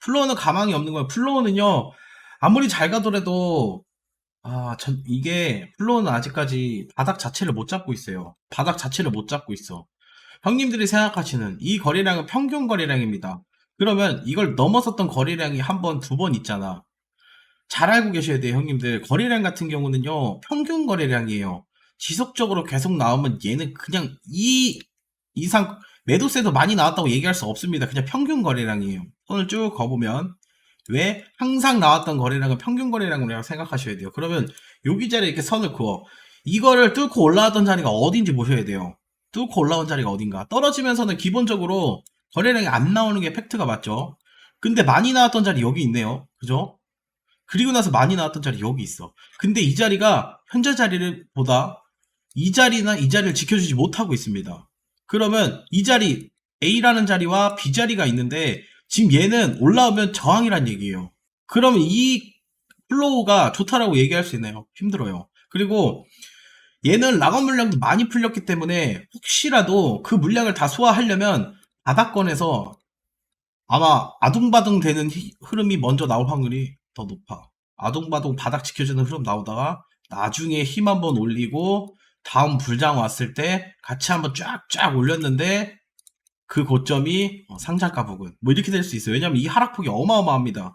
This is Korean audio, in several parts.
플로우는 가망이 없는 거예요. 플로우는요, 아무리 잘 가더라도, 아, 전, 이게, 플로우는 아직까지 바닥 자체를 못 잡고 있어요. 바닥 자체를 못 잡고 있어. 형님들이 생각하시는 이 거래량은 평균 거래량입니다. 그러면 이걸 넘어섰던 거래량이 한 번, 두 번 있잖아. 잘 알고 계셔야 돼요, 형님들. 거래량 같은 경우는요, 평균 거래량이에요. 지속적으로 계속 나오면 얘는 그냥 이 이상 매도세도 많이 나왔다고 얘기할 수 없습니다. 그냥 평균 거래량이에요. 손을 쭉 거보면 왜 항상 나왔던 거래량은 평균 거래량이라고 생각하셔야 돼요. 그러면 여기 자리에 이렇게 선을 그어 이거를 뚫고 올라왔던 자리가 어딘지 보셔야 돼요. 뚫고 올라온 자리가 어딘가. 떨어지면서는 기본적으로 거래량이 안 나오는 게 팩트가 맞죠. 근데 많이 나왔던 자리 여기 있네요. 그죠? 그리고 나서 많이 나왔던 자리 여기 있어. 근데 이 자리가 현재 자리를 보다 이 자리나 이 자리를 지켜주지 못하고 있습니다. 그러면 이 자리 A라는 자리와 B 자리가 있는데 지금 얘는 올라오면 저항이란 얘기예요. 그러면 이 플로우가 좋다라고 얘기할 수 있나요? 힘들어요. 그리고 얘는 락업 물량도 많이 풀렸기 때문에 혹시라도 그 물량을 다 소화하려면 바닥권에서 아마 아둥바둥 되는 히- 흐름이 먼저 나올 확률이 더 높아. 아둥바둥 바닥 지켜주는 흐름 나오다가 나중에 힘 한번 올리고 다음 불장 왔을 때 같이 한번 쫙쫙 올렸는데 그 고점이 어, 상장가 부근 뭐 이렇게 될 수 있어요. 왜냐면 이 하락폭이 어마어마합니다.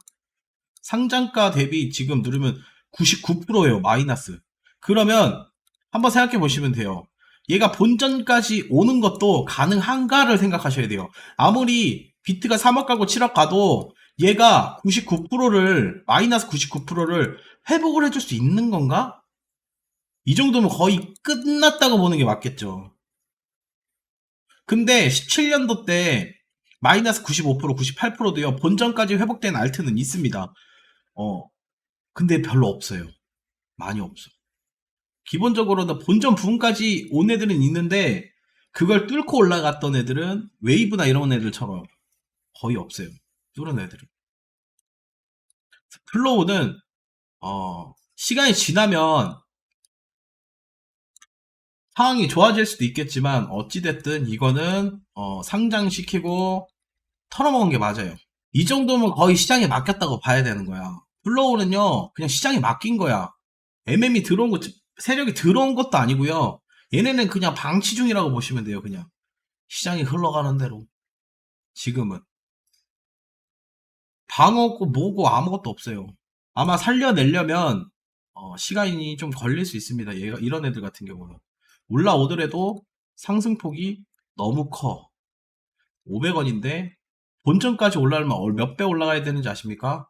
상장가 대비 지금 누르면 99%예요. 마이너스. 그러면 한번 생각해 보시면 돼요. 얘가 본전까지 오는 것도 가능한가를 생각하셔야 돼요. 아무리 비트가 3억 가고 7억 가도 얘가 99%를 마이너스 99%를 회복을 해줄 수 있는 건가? 이 정도면 거의 끝났다고 보는 게 맞겠죠. 근데 17년도 때 마이너스 95% 98%도요 본전까지 회복된 알트는 있습니다. 어 근데 별로 없어요. 많이 없어. 기본적으로는 본전 부분까지 온 애들은 있는데 그걸 뚫고 올라갔던 애들은 웨이브나 이런 애들처럼 거의 없어요. 뚫은 애들은. 플로우는 어, 시간이 지나면 상황이 좋아질 수도 있겠지만 어찌됐든 이거는 어, 상장시키고 털어먹은 게 맞아요. 이 정도면 거의 시장에 맡겼다고 봐야 되는 거야. 플로우는요 그냥 시장에 맡긴 거야. MM이 들어온 거 세력이 들어온 것도 아니고요. 얘네는 그냥 방치 중이라고 보시면 돼요. 그냥 시장이 흘러가는 대로 지금은 방어고 뭐고 아무것도 없어요. 아마 살려내려면 어, 시간이 좀 걸릴 수 있습니다. 얘가 이런 애들 같은 경우는 올라오더라도 상승폭이 너무 커. 500원인데 본전까지 올라가면 몇 배 올라가야 되는지 아십니까?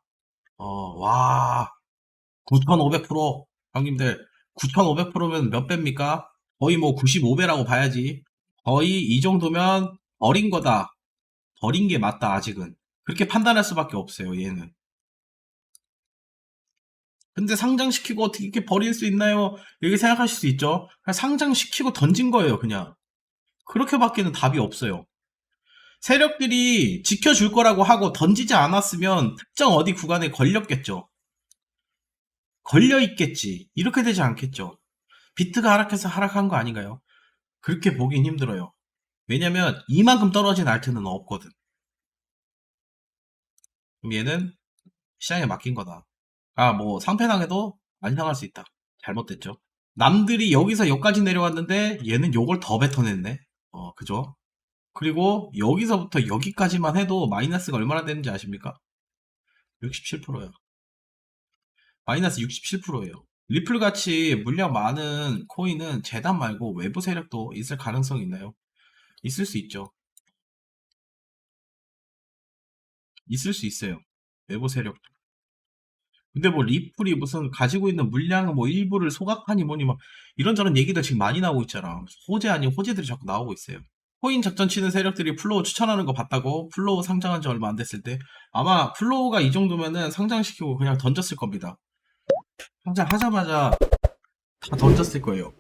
어, 와, 9,500% 형님들 9,500%면 몇 배입니까? 거의 뭐 95배라고 봐야지. 거의 이 정도면 버린 거다. 버린 게 맞다 아직은. 그렇게 판단할 수밖에 없어요 얘는. 근데 상장시키고 어떻게 이렇게 버릴 수 있나요? 이렇게 생각하실 수 있죠. 상장시키고 던진 거예요 그냥. 그렇게밖에는 답이 없어요. 세력들이 지켜줄 거라고 하고 던지지 않았으면 특정 어디 구간에 걸렸겠죠. 걸려 있겠지. 이렇게 되지 않겠죠. 비트가 하락해서 하락한 거 아닌가요? 그렇게 보긴 힘들어요. 왜냐면 이만큼 떨어진 알트는 없거든. 그럼 얘는 시장에 맡긴 거다. 아, 뭐 상패당해도 안 상할 수 있다. 잘못됐죠. 남들이 여기서 여기까지 내려왔는데 얘는 요걸 더 뱉어냈네. 어, 그죠? 그리고 여기서부터 여기까지만 해도 마이너스가 얼마나 되는지 아십니까? 67%야. 마이너스 67%예요. 리플 같이 물량 많은 코인은 재단 말고 외부 세력도 있을 가능성이 있나요? 있을 수 있죠. 있을 수 있어요. 외부 세력도. 근데 뭐 리플이 무슨 가지고 있는 물량은 뭐 일부를 소각하니 뭐니 막 이런저런 얘기도 지금 많이 나오고 있잖아. 호재 아닌 호재들이 자꾸 나오고 있어요. 코인 작전 치는 세력들이 플로우 추천하는 거 봤다고 플로우 상장한 지 얼마 안 됐을 때 아마 플로우가 이 정도면은 상장시키고 그냥 던졌을 겁니다. 상장하자마자 다 던졌을 거예요.